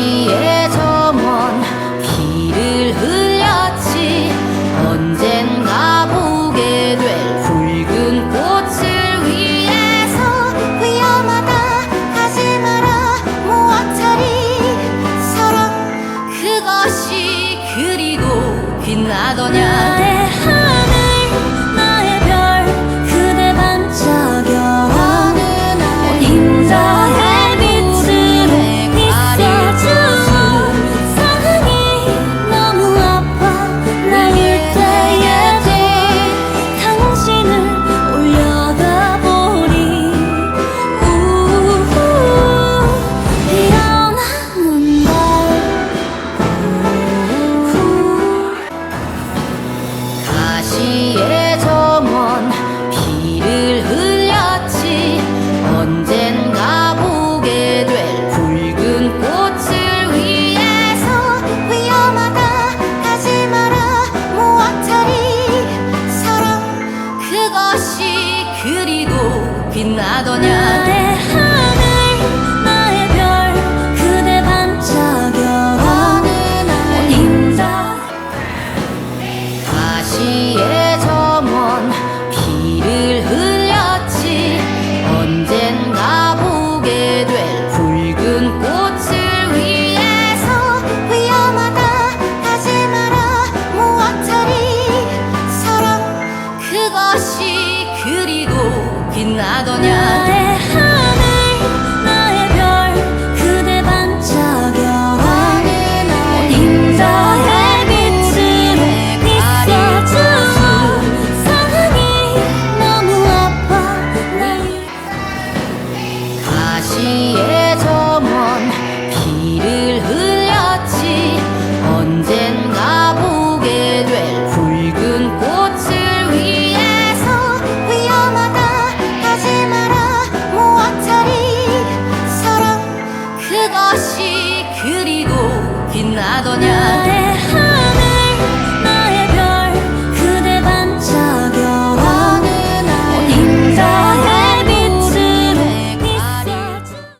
어디에 저 길을 흘렸지. 언젠가 보게 될 붉은 꽃을 위해서 위험하다 가지 마라 모아차리 사랑 그것이 그리도 빛나더냐. 네. などにゃってにって 다시 그리고 빛나더냐.